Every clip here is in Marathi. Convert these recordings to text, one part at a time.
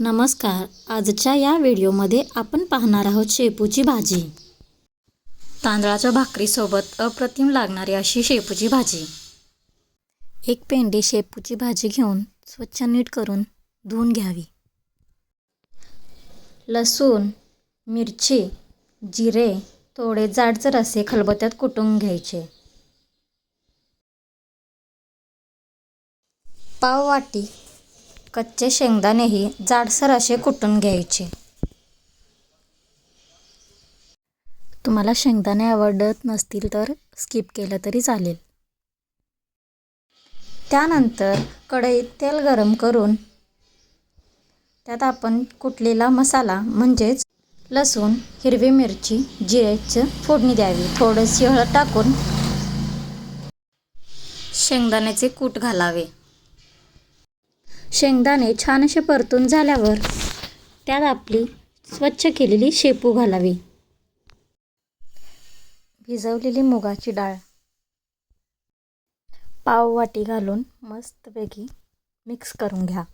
नमस्कार. आजच्या या व्हिडिओमध्ये आपण पाहणार आहोत शेपूची भाजी. तांदळाच्या भाकरीसोबत अप्रतिम लागणारी अशी शेपूची भाजी. एक पेंडी शेपूची भाजी घेऊन स्वच्छ नीट करून धुवून घ्यावी. लसूण मिरची जिरे थोडे जाडचं असे खलबत्त्यात कुटून घ्यायचे. पाव वाटी कच्चे शेंगदाणेही जाडसर असे कुटून घ्यायचे. तुम्हाला शेंगदाणे आवडत नसतील तर स्किप केलं तरी चालेल. त्यानंतर कढईत तेल गरम करून त्यात आपण कुटलेला मसाला म्हणजेच लसूण हिरवी मिरची जिऱ्याचं फोडणी द्यावी. थोडीशी हळद टाकून शेंगदाण्याचे कूट घालावे. शेंगदाणे छान असे परतून झाल्यावर त्यात आपली स्वच्छ केलेली शेपू घालावी. भिजवलेली मुगाची डाळ. पाव वाटी घालून मस्तपैकी मिक्स करून घ्या.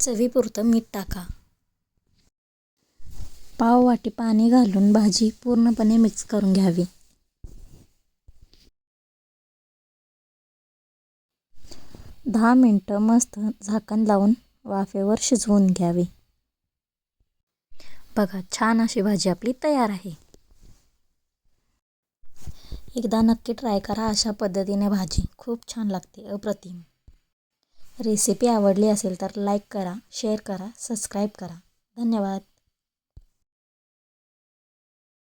चवीपुरतं मीठ टाका. पाव वाटी पाणी घालून भाजी पूर्णपणे मिक्स करून घ्यावी. दहा मिनटं मस्त झाकण लावून वाफेवर शिजवून घ्यावी. बघा छान अशी भाजी आपली तयार आहे. एकदा नक्की ट्राय करा अशा पद्धतीने भाजी. खूप छान लागते अप्रतिम. रेसिपी आवडली असेल तर लाईक करा शेअर करा सबस्क्राईब करा. धन्यवाद.